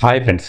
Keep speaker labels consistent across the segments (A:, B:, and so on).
A: Hi friends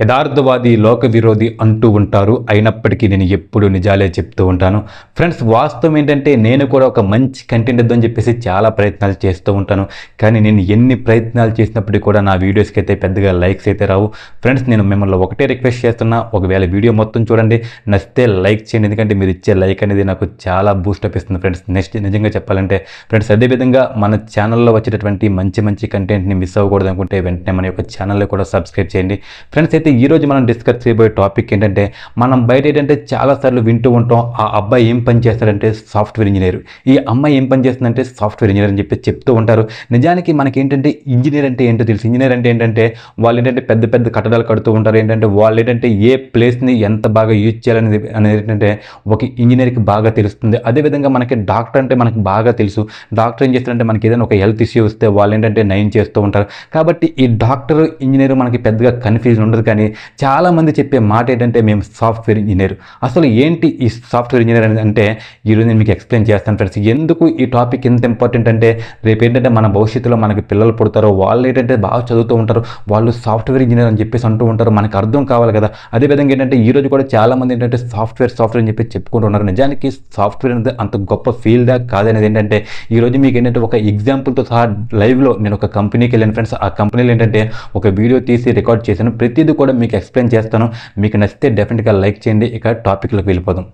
A: Yatharthavadi లోక విరోధి అంటూ ఉంటారు. అయినప్పటికీ నేను ఎప్పుడు నిజాలే చెప్తూ ఉంటాను. ఫ్రెండ్స్ వాస్తవం ఏంటంటే నేను కూడా ఒక మంచి కంటెంట్ ఇద్దని చెప్పేసి చాలా ప్రయత్నాలు చేస్తూ ఉంటాను. కానీ నేను ఎన్ని ప్రయత్నాలు చేసినప్పటికీ కూడా నా వీడియోస్కి అయితే పెద్దగా లైక్స్ అయితే రావు. ఫ్రెండ్స్ నేను మిమ్మల్ని ఒకటే రిక్వెస్ట్ చేస్తున్నా. ఒకవేళ వీడియో మొత్తం చూడండి. నచ్చితే లైక్ చేయండి. ఎందుకంటే మీరు ఇచ్చే లైక్ అనేది నాకు చాలా బూస్టప్ ఇస్తుంది ఫ్రెండ్స్ నెక్స్ట్ నిజంగా చెప్పాలంటే ఫ్రెండ్స్ అదేవిధంగా మన ఛానల్లో వచ్చేటటువంటి మంచి మంచి కంటెంట్ని మిస్ అవ్వకూడదు అనుకుంటే వెంటనే మన యొక్క ఛానల్ని కూడా సబ్స్క్రైబ్ చేయండి. ఫ్రెండ్స్ అయితే ఈ రోజు మనం డిస్కస్ చేయబోయే టాపిక్ ఏంటంటే మనం బయట ఏంటంటే చాలాసార్లు వింటూ ఉంటాం ఆ అబ్బాయి ఏం పని చేస్తాడంటే సాఫ్ట్వేర్ ఇంజనీర్. ఈ అమ్మాయి ఏం పని చేస్తుందంటే సాఫ్ట్వేర్ ఇంజనీర్ అని చెప్పి చెప్తూ ఉంటారు. నిజానికి మనకి ఏంటంటే ఇంజనీర్ అంటే ఏంటో తెలుసు. ఇంజనీర్ అంటే ఏంటంటే వాళ్ళు ఏంటంటే పెద్ద పెద్ద కట్టడాలు కడుతూ ఉంటారు. ఏంటంటే వాళ్ళు ఏంటంటే ఏ ప్లేస్ని ఎంత బాగా యూజ్ చేయాలనేది అనేది ఏంటంటే ఒక ఇంజనీర్కి బాగా తెలుస్తుంది. అదేవిధంగా మనకి డాక్టర్ అంటే మనకి బాగా తెలుసు. డాక్టర్ ఏం చేస్తారంటే మనకి ఏదైనా ఒక హెల్త్ ఇష్యూ వస్తే వాళ్ళు ఏంటంటే నయం చేస్తూ ఉంటారు. కాబట్టి ఈ డాక్టర్ ఇంజనీర్ మనకి పెద్దగా కన్ఫ్యూజన్ ఉండదు కానీ చాలామంది చెప్పే మాట ఏంటంటే మేము సాఫ్ట్వేర్ ఇంజనీర్. అసలు ఏంటి ఈ సాఫ్ట్వేర్ ఇంజనీర్ అనేది అంటే ఈరోజు నేను మీకు ఎక్స్ప్లెయిన్ చేస్తాను ఫ్రెండ్స్. ఎందుకు ఈ టాపిక్ ఎంత ఇంపార్టెంట్ అంటే రేపు ఏంటంటే మన భవిష్యత్తులో మనకి పిల్లలు పుడతారో వాళ్ళు ఏంటంటే బాగా చదువుతూ ఉంటారు వాళ్ళు సాఫ్ట్వేర్ ఇంజనీర్ అని చెప్పేసి అంటూ ఉంటారు. మనకు అర్థం కావాలి కదా. అదేవిధంగా ఏంటంటే ఈ రోజు కూడా చాలామంది ఏంటంటే సాఫ్ట్వేర్ సాఫ్ట్వేర్ అని చెప్పి చెప్పుకుంటూ ఉన్నారు. నిజానికి సాఫ్ట్వేర్ అనేది అంత గొప్ప ఫీల్డా కాదనేది ఏంటంటే ఈ రోజు మీకు ఏంటంటే ఒక ఎగ్జాంపుల్తో సహా లైవ్లో నేను ఒక కంపెనీకి వెళ్ళాను ఫ్రెండ్స్. ఆ కంపెనీలో ఏంటంటే ఒక వీడియో తీసి రికార్డ్ చేశాను. ప్రతిదీ కూడా మీకు ఎక్స్ప్లెయిన్ చేస్తాను. మీకు నచ్చితే డెఫినెట్గా లైక్ చేయండి. ఇక టాపిక్లకు వెళ్ళిపోదాం.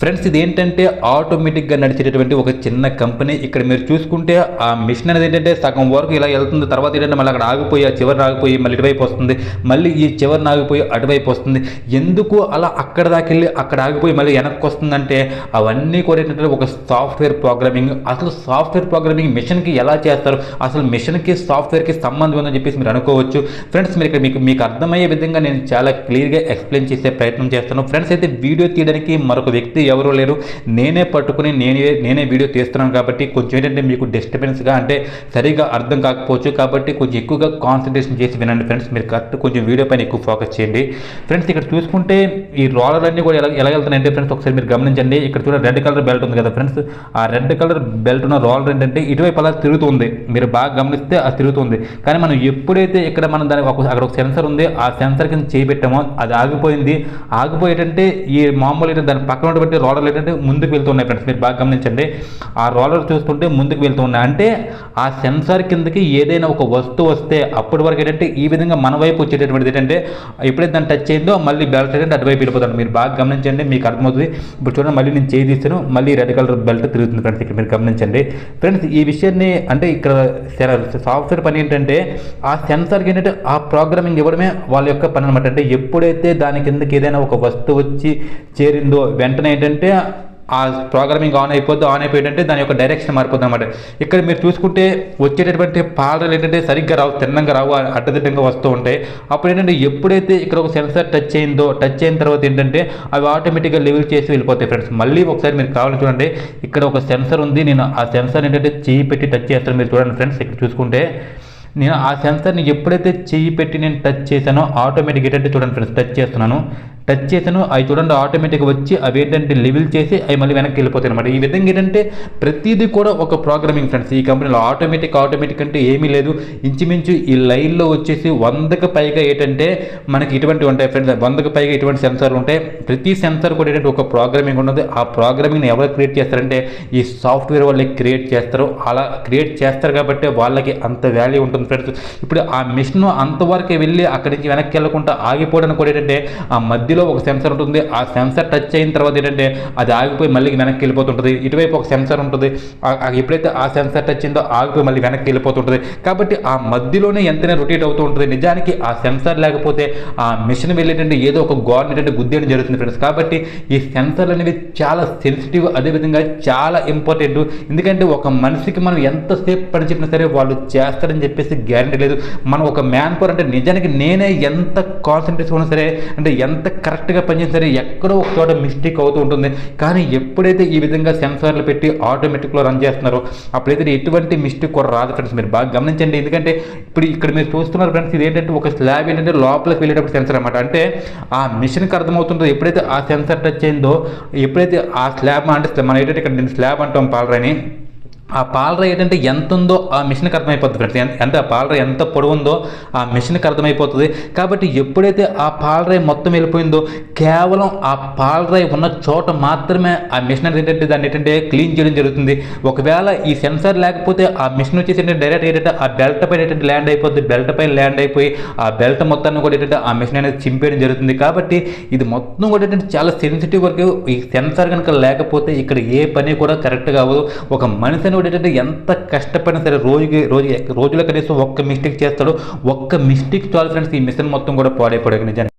A: ఫ్రెండ్స్ ఇది ఏంటంటే ఆటోమేటిక్గా నడిచేటటువంటి ఒక చిన్న కంపెనీ. ఇక్కడ మీరు చూసుకుంటే ఆ మిషన్ అనేది ఏంటంటే సగం వరకు ఇలా వెళ్తుంది. తర్వాత ఏంటంటే మళ్ళీ అక్కడ ఆగిపోయి ఆ చివరి ఆగిపోయి మళ్ళీ ఇటువైపు వస్తుంది. మళ్ళీ ఈ చివరిని ఆగిపోయి అటువైపు వస్తుంది. ఎందుకు అలా అక్కడ దాకా వెళ్ళి అక్కడ ఆగిపోయి మళ్ళీ వెనక్కి వస్తుందంటే అవన్నీ కూడా ఏంటంటే ఒక సాఫ్ట్వేర్ ప్రోగ్రామింగ్. అసలు సాఫ్ట్వేర్ ప్రోగ్రామింగ్ మిషన్కి ఎలా చేస్తారు? అసలు మిషన్కి సాఫ్ట్వేర్కి సంబంధం ఉందని చెప్పేసి మీరు అనుకోవచ్చు. ఫ్రెండ్స్ మీరు ఇక్కడ మీకు మీకు అర్థమయ్యే విధంగా నేను చాలా క్లియర్గా ఎక్స్ప్లెయిన్ చేసే ప్రయత్నం చేస్తాను. ఫ్రెండ్స్ అయితే వీడియో తీయడానికి మరొక వ్యక్తి ఎవరూ లేరు. నేనే పట్టుకుని నేనే నేనే వీడియో తీస్తున్నాను కాబట్టి కొంచెం ఏంటంటే మీకు డిస్టర్బెన్స్గా అంటే సరిగా అర్థం కాకపోవచ్చు కాబట్టి కొంచెం ఎక్కువగా కాన్సన్ట్రేషన్ చేసి వినండి ఫ్రెండ్స్ మీరు కరెక్ట్ కొంచెం వీడియో పైన ఎక్కువ ఫోకస్ చేయండి. ఫ్రెండ్స్ ఇక్కడ చూసుకుంటే ఈ రోలర్ అన్నీ కూడా ఎలా ఎలా వెళ్తున్నాయంటే ఫ్రెండ్స్ ఒకసారి మీరు గమనించండి. ఇక్కడ చూడండి రెడ్ కలర్ బెల్ట్ ఉంది కదా ఫ్రెండ్స్ ఆ రెడ్ కలర్ బెల్ట్ ఉన్న రోలర్ ఏంటంటే ఇటువైపు అలా తిరుగుతుంది. మీరు బాగా గమనిస్తే అది తిరుగుతుంది. కానీ మనం ఎప్పుడైతే ఇక్కడ మనం దానికి ఒక అక్కడ ఒక సెన్సర్ ఉంది ఆ సెన్సర్ కింద చేయి పెట్టామో అది ఆగిపోయింది. ఆగిపోయేటంటే ఈ మామూలు దాని పక్కన ఉన్నటువంటి రోలర్ ఏంటంటే ముందుకు వెళ్తున్నాయి ఫ్రెండ్స్ మీరు బాగా గమనించండి. ఆ రోలర్ చూస్తుంటే ముందుకు వెళ్తున్నాయి అంటే ఆ సెన్సార్ కిందకి ఏదైనా ఒక వస్తువు వస్తే అప్పటి వరకు ఏంటంటే ఈ విధంగా మన వైపు వచ్చేటటువంటిది ఏంటంటే ఎప్పుడైతే దాన్ని టచ్ అయిందో మళ్ళీ బెల్ట్ ఏంటంటే అటువైపు వెళ్ళిపోతాను మీరు బాగా గమనించండి మీకు అర్థమవుతుంది. ఇప్పుడు చూడండి మళ్ళీ నేను చేయి తీస్తాను మళ్ళీ రెడ్ కలర్ బెల్ట్ తిరుగుతుంది ఫ్రెండ్స్ ఇక్కడ మీరు గమనించండి. ఫ్రెండ్స్ ఈ విషయాన్ని అంటే ఇక్కడ సాఫ్ట్వేర్ పని ఏంటంటే ఆ సెన్సార్కి ఏంటంటే ఆ ప్రోగ్రామింగ్ ఇవ్వడమే వాళ్ళ యొక్క పని అనమాట అంటే ఎప్పుడైతే దాని కిందకి ఏదైనా ఒక వస్తువు వచ్చి చేరిందో వెంటనే ఏంటంటే ఆ ప్రోగ్రామింగ్ ఆన్ అయిపోద్ది ఆన్ అయిపోయిందంటే దాని యొక్క డైరెక్షన్ మారిపోద్ది అనమాట ఇక్కడ మీరు చూసుకుంటే వచ్చేటటువంటి పాలలు ఏంటంటే సరిగ్గా రావు తిన్నంగా రావు అడ్డదిడ్డంగా వస్తూ ఉంటాయి. అప్పుడు ఏంటంటే ఎప్పుడైతే ఇక్కడ ఒక సెన్సార్ టచ్ అయిందో టచ్ అయిన తర్వాత ఏంటంటే అవి ఆటోమేటిక్గా లెవెల్ చేసి వెళ్ళిపోతాయి ఫ్రెండ్స్. మళ్ళీ ఒకసారి మీరు కావాలని చూడండి ఇక్కడ ఒక సెన్సర్ ఉంది. నేను ఆ సెన్సర్ ఏంటంటే చేయి పెట్టి టచ్ చేస్తాను మీరు చూడండి ఫ్రెండ్స్ ఇక్కడ చూసుకుంటే. నేను ఆ సెన్సర్ని ఎప్పుడైతే చేయి పెట్టి నేను టచ్ చేశానో ఆటోమేటిక్ ఏంటంటే చూడండి ఫ్రెండ్స్ టచ్ చేస్తున్నాను. టచ్ చేశాను అవి చూడండి ఆటోమేటిక్గా వచ్చి అవి ఏంటంటే లెవెల్ చేసి అవి మళ్ళీ వెనక్కి వెళ్ళిపోతాయి అనమాట ఈ విధంగా ఏంటంటే ప్రతిదీ కూడా ఒక ప్రోగ్రామింగ్ ఫ్రెండ్స్ ఈ కంపెనీలో ఆటోమేటిక్ ఆటోమేటిక్ అంటే ఏమీ లేదు. ఇంచుమించు ఈ లైన్లో వచ్చేసి వందకు పైగా ఏంటంటే మనకి ఇటువంటి ఉంటాయి ఫ్రెండ్స్ వందకు పైగా ఇటువంటి సెన్సార్లు ఉంటాయి. ప్రతి సెన్సార్ కూడా ఏంటంటే ఒక ప్రోగ్రామింగ్ ఉన్నది. ఆ ప్రోగ్రామింగ్ని ఎవరు క్రియేట్ చేస్తారంటే ఈ సాఫ్ట్వేర్ వాళ్ళే క్రియేట్ చేస్తారు. అలా క్రియేట్ చేస్తారు కాబట్టి వాళ్ళకి అంత వాల్యూ ఉంటుంది ఫ్రెండ్స్ ఇప్పుడు ఆ మిషన్ అంతవరకే వెళ్ళి అక్కడి నుంచి వెనక్కి వెళ్ళకుండా ఆగిపోవడానికి కూడా ఏంటంటే ఆ మధ్యలో ఒక సెన్సర్ ఉంటుంది. ఆ సెన్సర్ టచ్ అయిన తర్వాత ఏంటంటే అది ఆగిపోయి మళ్ళీ వెనక్కి వెళ్ళిపోతుంటుంది. ఇటువైపు ఒక సెన్సర్ ఉంటుంది. ఆ- ఎప్పుడైతే ఆ సెన్సర్ టచ్ అయిందో ఆగిపోయి మళ్ళీ వెనక్కి వెళ్ళిపోతుంటుంది. కాబట్టి ఆ మధ్యలోనే ఎంతనే రొటేట్ అవుతూ ఉంటుంది. నిజానికి ఆ సెన్సర్ లేకపోతే ఆ మిషన్ వెళ్ళేటంటే ఏదో ఒక గవర్నమెంట్ ఏంటంటే గుద్దేయడం జరుగుతుంది ఫ్రెండ్స్. కాబట్టి ఈ సెన్సర్లు అనేవి చాలా సెన్సిటివ్ అదేవిధంగా చాలా ఇంపార్టెంట్ ఎందుకంటే ఒక మనిషికి మనం ఎంతసేపు పని చెప్పినా సరే వాళ్ళు చేస్తారని చెప్పేసి చెప్పేసి గ్యారంటీ లేదు. మనం ఒక మ్యాన్ పవర్ అంటే నిజానికి నేనే ఎంత కాన్సన్ట్రేషన్ ఉన్నా సరే అంటే ఎంత కరెక్ట్గా పనిచేస్తుంది ఎక్కడో ఒక చోట మిస్టేక్ అవుతూ ఉంటుంది. కానీ ఎప్పుడైతే ఈ విధంగా సెన్సార్లు పెట్టి ఆటోమేటిక్లో రన్ చేస్తున్నారో అప్పుడైతే ఎటువంటి మిస్టేక్ కూడా రాదు ఫ్రెండ్స్. మీరు బాగా గమనించండి. ఎందుకంటే ఇప్పుడు ఇక్కడ మీరు చూస్తున్నారు ఫ్రెండ్స్ ఇది ఏంటంటే ఒక స్లాబ్ ఏంటంటే లోపలికి వెళ్ళేటప్పుడు సెన్సార్ అనమాట అంటే ఆ మిషన్కి అర్థమవుతుందో ఎప్పుడైతే ఆ సెన్సార్ టచ్ అయిందో ఎప్పుడైతే ఆ స్లాబ్ అంటే మనం ఏంటంటే ఇక్కడ నేను స్లాబ్ అంటాం పాలరాని ఆ పాలరాయి ఏంటంటే ఎంత ఉందో ఆ మిషన్కి అర్థమైపోతుంది ఫ్రెండ్స్ ఎంత- అంటే ఆ పాలరాయి ఎంత పొడవు ఉందో ఆ మిషన్కి అర్థమైపోతుంది. కాబట్టి ఎప్పుడైతే ఆ పాలరాయి మొత్తం వెళ్ళిపోయిందో కేవలం ఆ పాలరాయి ఉన్న చోట మాత్రమే ఆ మిషన్ అనేది ఏంటంటే దాన్ని ఏంటంటే క్లీన్ చేయడం జరుగుతుంది. ఒకవేళ ఈ సెన్సార్ లేకపోతే ఆ మిషన్ వచ్చేసి ఏంటంటే డైరెక్ట్ ఏంటంటే ఆ బెల్ట్ పైన ఏంటంటే ల్యాండ్ అయిపోతుంది బెల్ట్ పైన ల్యాండ్ అయిపోయి ఆ బెల్ట్ మొత్తాన్ని కూడా ఏంటంటే ఆ మిషన్ అనేది చింపేయడం జరుగుతుంది. కాబట్టి ఇది మొత్తం కూడా ఏంటంటే చాలా సెన్సిటివ్ వరకు ఈ సెన్సార్ కనుక లేకపోతే ఇక్కడ ఏ పని కూడా కరెక్ట్గా అవ్వదు. ఒక మనిషిని కూడా ఏంటంటే ఎంత కష్టపడినా సరే రోజుకి రోజు రోజులో కనీసం ఒక్క మిస్టేక్ చేస్తాడు. ఒక్క మిస్టేక్ చాలు ఫ్రెండ్స్ ఈ మిషన్ మొత్తం కూడా పాడైపోయాడు. నిజానికి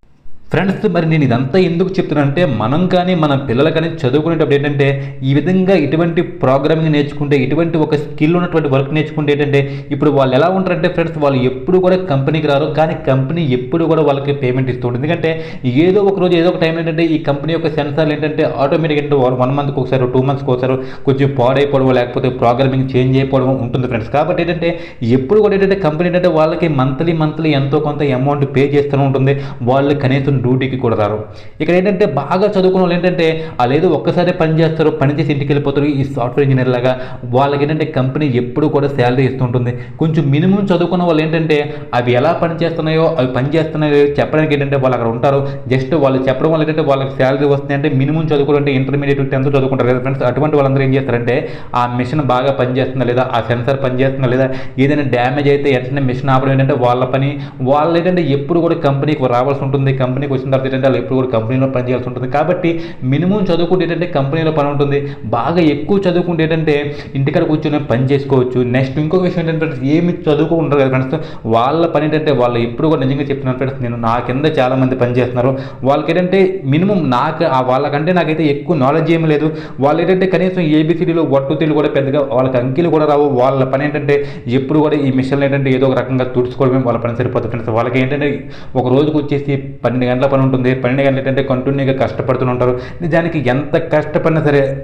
A: ఫ్రెండ్స్ మరి నేను ఇదంతా ఎందుకు చెప్తున్నానంటే మనం కానీ మన పిల్లలు కానీ చదువుకునేటప్పుడు ఏంటంటే ఈ విధంగా ఇటువంటి ప్రోగ్రామింగ్ నేర్చుకుంటే ఇటువంటి ఒక స్కిల్ ఉన్నటువంటి వర్క్ నేర్చుకుంటే ఏంటంటే ఇప్పుడు వాళ్ళు ఎలా ఉంటారంటే ఫ్రెండ్స్ వాళ్ళు ఎప్పుడు కూడా కంపెనీకి రారు కానీ కంపెనీ ఎప్పుడు కూడా వాళ్ళకి పేమెంట్ ఇస్తూ ఉంటుంది. ఎందుకంటే ఏదో ఒక రోజు ఏదో ఒక టైం ఏంటంటే ఈ కంపెనీ యొక్క సెన్సార్లు ఏంటంటే ఆటోమేటిక్ ఏంటంటే వన్ మంత్కి ఒకసారి టూ మంత్స్కి ఒకసారి కొంచెం పాడైపోవడం లేకపోతే ప్రోగ్రామింగ్ చేంజ్ అయిపోవడం ఉంటుంది ఫ్రెండ్స్ కాబట్టి ఏంటంటే ఎప్పుడు కూడా ఏంటంటే కంపెనీ ఏంటంటే వాళ్ళకి మంత్లీ మంత్లీ ఎంతో కొంత అమౌంట్ పే చేస్తూనే ఉంటుంది. వాళ్ళు కనీసం డ్యూటీకి కూడా ఇక్కడ ఏంటంటే బాగా చదువుకున్న వాళ్ళు ఏంటంటే వాళ్ళు ఏదో ఒక్కసారి పని చేస్తారు పని చేసి ఇంటికి వెళ్ళిపోతారు ఈ సాఫ్ట్వేర్ ఇంజనీర్ లాగా వాళ్ళకి ఏంటంటే కంపెనీ ఎప్పుడు కూడా శాలరీ ఇస్తుంటుంది కొంచెం మినిమం చదువుకున్న వాళ్ళు ఏంటంటే అవి ఎలా పని చేస్తున్నాయో అవి పని చేస్తున్నాయో చెప్పడానికి ఏంటంటే వాళ్ళు అక్కడ ఉంటారు. జస్ట్ వాళ్ళు చెప్పడం వల్ల ఏంటంటే వాళ్ళకి శాలరీ వస్తుంది అంటే మినిమం చదువుకోవాలంటే ఇంటర్మీడియట్ టెన్త్ చదువుకుంటారు కదా ఫ్రెండ్స్. అటువంటి వాళ్ళందరూ ఏం చేస్తారంటే ఆ మిషన్ బాగా పనిచేస్తుందా లేదా ఆ సెన్సార్ పనిచేస్తుందా లేదా ఏదైనా డ్యామేజ్ అయితే వెంటనే మిషన్ ఆపడం ఏంటంటే వాళ్ళ పని. వాళ్ళు ఏంటంటే ఎప్పుడు కూడా కంపెనీకి రావాల్సి ఉంటుంది. కంపెనీ కంపెనీకి వచ్చిన తర్వాత ఏంటంటే వాళ్ళు ఎప్పుడు కూడా కంపెనీలో పని చేయాల్సి ఉంటుంది. కాబట్టి మినిమం చదువుకుంటే ఏంటంటే కంపెనీలో పని ఉంటుంది. బాగా ఎక్కువ చదువుకుంటే ఏంటంటే ఇంటికాడ కూర్చొని పని చేసుకోవచ్చు. నెక్స్ట్ ఇంకొక విషయం ఏంటంటే ఏమి చదువుకు ఉండరు కదా ఫ్రెండ్స్. వాళ్ళ పని ఏంటంటే వాళ్ళు ఎప్పుడు కూడా నిజంగా చెప్తున్నాను ఫ్రెండ్స్ నేను నా కింద చాలా మంది పని చేస్తున్నారు. వాళ్ళకి ఏంటంటే మినిమం నాకు ఆ వాళ్ళకంటే నాకైతే ఎక్కువ నాలెడ్జ్ ఏమీ లేదు. వాళ్ళు ఏంటంటే కనీసం ఏబిసిడీలు వట్టుతీలు కూడా పెద్దగా వాళ్ళకి అంకెలు కూడా రావు. వాళ్ళ పని ఏంటంటే ఎప్పుడు కూడా ఈ మిషన్లు ఏంటంటే ఏదో ఒక రకంగా తుడుచుకోవడమే వాళ్ళ పని సరిపోతుంది. ఫ్రెండ్స్ వాళ్ళకి ఏంటంటే ఒక రోజుకు వచ్చేసి పన్నెండు గంటల పని ఉంటుంది పన్నెండు గంటలు ఏంటంటే కంటిన్యూగా కష్టపడుతూ ఉంటారు. నిజానికి ఎంత కష్టపడినా సరే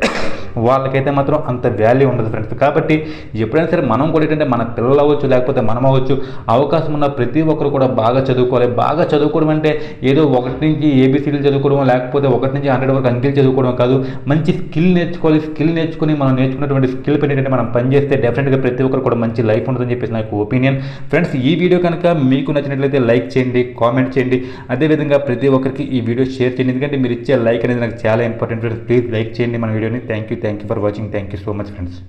A: వాళ్ళకైతే మాత్రం అంత వాల్యూ ఉండదు ఫ్రెండ్స్ కాబట్టి ఎప్పుడైనా సరే మనం కూడా ఏంటంటే మన పిల్లలు అవ్వచ్చు లేకపోతే మనం అవ్వచ్చు అవకాశం ఉన్న ప్రతి ఒక్కరు కూడా బాగా చదువుకోవాలి. బాగా చదువుకోవడం అంటే ఏదో ఒకటి నుంచి ఏబిసిడీలు చదువుకోవడం లేకపోతే ఒకటి నుంచి హండ్రెడ్ వరకు అంకెలు చదువుకోవడం కాదు. మంచి స్కిల్ నేర్చుకోవాలి. స్కిల్ నేర్చుకుని మనం నేర్చుకున్నటువంటి స్కిల్ పని ఏంటంటే మనం పనిచేస్తే డెఫినెట్గా ప్రతి ఒక్కరు కూడా మంచి లైఫ్ ఉంటుందని చెప్పేసి నాకు ఒపీనియన్ ఫ్రెండ్స్ ఈ వీడియో కనుక మీకు నచ్చినట్లయితే లైక్ చేయండి కామెంట్ చేయండి. అదేవిధంగా ప్రతి ఒక్కరికి ఈ వీడియో షేర్ చేయండి. ఎందుకంటే మీరు ఇచ్చే లైక్ అనేది నాకు చాలా ఇంపార్టెంట్ ఫ్రెండ్స్ ప్లీజ్ లైక్ చేయండి మన వీడియోని thank you Thank you for watching. Thank you so much friends.